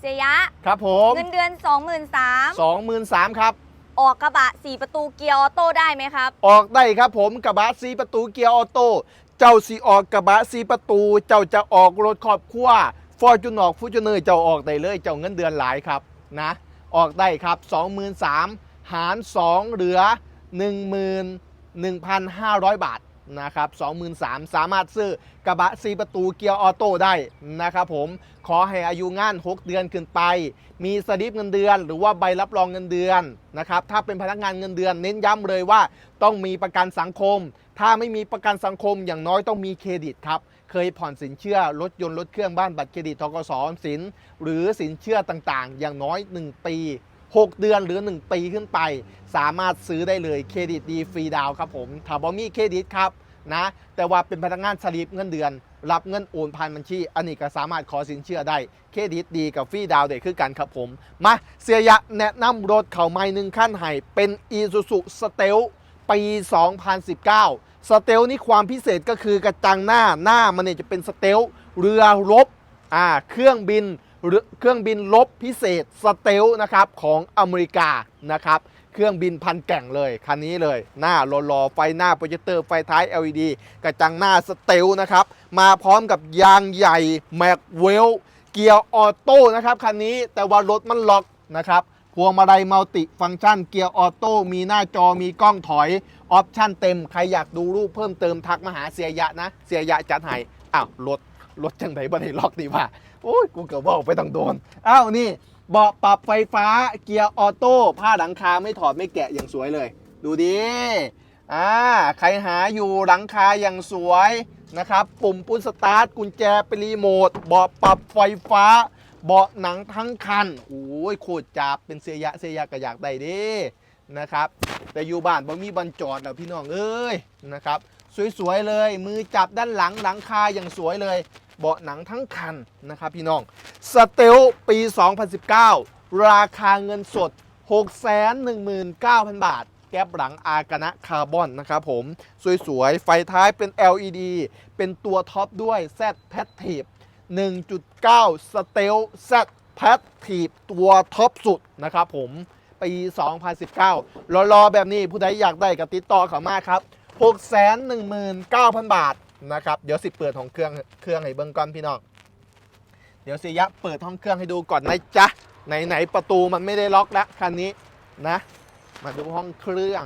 เสียยะ ครับผมเงินเดือน 23,000สองหมื่นสามครับ ออกกระบะ 4 ประตูเกียร์ออโต้ได้ไหมครับ ออกได้ครับผมกระบะสีประตูเกียร์ออโต้เจ้าสีออกกระบะสีประตู เจ้าจะออกรถครอบครัวฟอร์จูนอร์ฟูจูเนอร์เจ้าออกได้เลย เจ้าเงินเดือนหลายครับนะออกได้ครับ 23,000หาร 2 เหลือ 11,500 บาท นะครับ23,000 สามารถซื้อกระบะสีประตูเกียร์ออโต้ได้นะครับผม ขอให้อายุงาน 6 เดือนขึ้นไป มีสลิปเงินเดือน หรือว่าใบรับรองเงินเดือนนะครับ ถ้าเป็นพนักงานเงินเดือนเน้นย้ำเลยว่าต้องมีประกันสังคม ถ้าไม่มีประกันสังคมอย่างน้อยต้องมีเครดิตครับ เคยผ่อนสินเชื่อรถยนต์รถเครื่องบ้านบัตรเครดิตทกสสิน หรือสินเชื่อต่างๆ อย่างน้อย 1 ปี 6 เดือนหรือ 1 ปีขึ้นไป สามารถซื้อได้เลยเครดิตดีฟรีดาวครับผมถาบ่มีเครดิตครับนะแต่ว่าเป็นพนักงานสลิปเงินเดือน รับเงินโอนผ่านบัญชี อันนี้ก็สามารถขอสินเชื่อได้ เครดิตดีกับฟรีดาวน์ได้คือกันครับผม มาเสียยะแนะนำรถเข่าไม่หนึ่งขั้นให้เป็น Isuzu s t e l ปี 2019 สเตลนี่ความพิเศษก็คือกระจังหน้าหน้ามันเนี่ยจะเป็นสเตลเรือรบอ่าเครื่องบิน เรือเครื่องบินรบพิเศษสเตลนะครับของอเมริกานะครับเครื่องบินพันแก่งเลย คันนี้เลย หน้าหล่อๆไฟหน้าโปรเจคเตอร์ไฟท้าย LED กระจังหน้าสเตลนะครับ มาพร้อมกับยางใหญ่แม็กเวลเกียร์ออโต้นะครับคันนี้แต่ว่ารถมันล็อกนะครับพวงมาลัยมัลติฟังก์ชันเกียร์ออโต้มีหน้าจอมีกล้องถอย ออปชั่นเต็ม ใครอยากดูรูปเพิ่มเติมทักมาหาเสียยะนะ เสียยะจัดให้อ้าวรถ รถจังไหนบันไดล็อกดีว่าโอ้ยกูเกือบบอกไปต้องโดนอ้าวนี่เบาะปรับไฟฟ้าเกียร์ออโต้ผ้าหลังคาไม่ถอดไม่แกะอย่างสวยเลย ดูดิอ่าใครหาอยู่หลังคาอย่างสวยนะครับ ปุ่มปุ้นสตาร์ทกุญแจเป็นรีโมทเบาะปรับไฟฟ้า เบาะหนังทั้งคันโอ้ยโคตรจับเป็นเสียยะเสียยะก็อยากได้ดินะครับ แต่อยู่บ้านบ่มีบันจอดแล้วพี่น้องเอ้ยนะครับ สวยๆเลยมือจับด้านหลังหลังคาอย่างสวยเลย เบาะหนังทั้งคันนะครับพี่น้องสเตลปี 2019 ราคาเงินสด 619,000 บาท แก๊บหลังอากนะคาร์บอนนะครับผม สวยๆ ไฟท้ายเป็น LED เป็นตัวท็อปด้วย Z p a t i v e 1.9 Stealth Z p a t i v e ตัวท็อปสุดนะครับผมปี 2019 รอๆ แบบนี้ผู้ใดอยากได้ก็ติดต่อเขามาครับ 619,000 บาท นะครับเดี๋ยวสิเปิดของเครื่องเครื่องให้เบิ้งก่อนพี่น้องเดี๋ยวสิยะเปิดห้องเครื่องให้ดูก่อนนะจ๊ะไหนๆประตูมันไม่ได้ล็อกแล้วคันนี้นะ มาดูห้องเครื่อง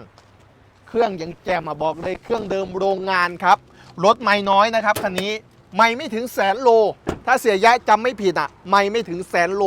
เครื่องยังแจมมาบอกเลยเครื่องเดิมโรงงานครับรถไม่น้อยนะครับคันนี้ไม่ไม่ถึงแสนโล ถ้าเสียยะจำไม่ผิดอะ ไม่ไม่ถึงแสนโล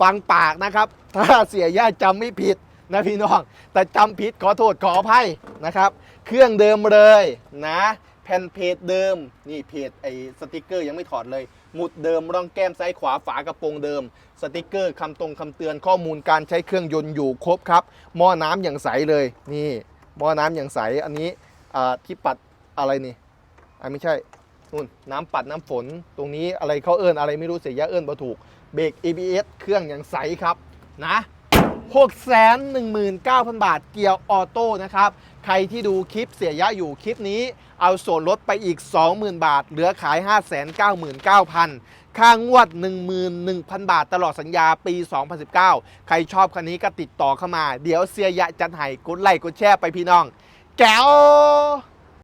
ฟังปากนะครับ ถ้าเสียยะจำไม่ผิดนะพี่น้อง แต่จำผิดขอโทษขออภัยนะครับ เครื่องเดิมเลยนะ ผ่นเพจเดิม นี่เพจไอ้สติกเกอร์ยังไม่ถอดเลย หมุดเดิมร่องแก้มซ้ายขวาฝากระโปรงเดิม สติกเกอร์คำตรงคำเตือนข้อมูลการใช้เครื่องยนต์อยู่ครบครับ หม้อน้ำอย่างใสเลย นี่หม้อน้ำอย่างใส อันนี้อ่าที่ปัดอะไรนี่อ่าไม่ใช่นู่นน้ำปัดน้ำฝน ตรงนี้อะไรเขาเอิ้นอะไรไม่รู้เสียยะเอิ้นบ่ถูก เบรก ABS เครื่องอย่างใสครับนะ 619,000 บาทเกียร์ออโต้นะครับ ใครที่ดูคลิปเสียยะอยู่คลิปนี้ เอาส่วนลดไปอีก 20,000 บาท เหลือขาย 599,000 ค่างวด 11,000 บาทตลอดสัญญาปี 2019 ใครชอบคันนี้ก็ติดต่อเข้ามา เดี๋ยวเสียยะจัดให้กดไลค์กดแชร์ไปพี่น้อง แก้ว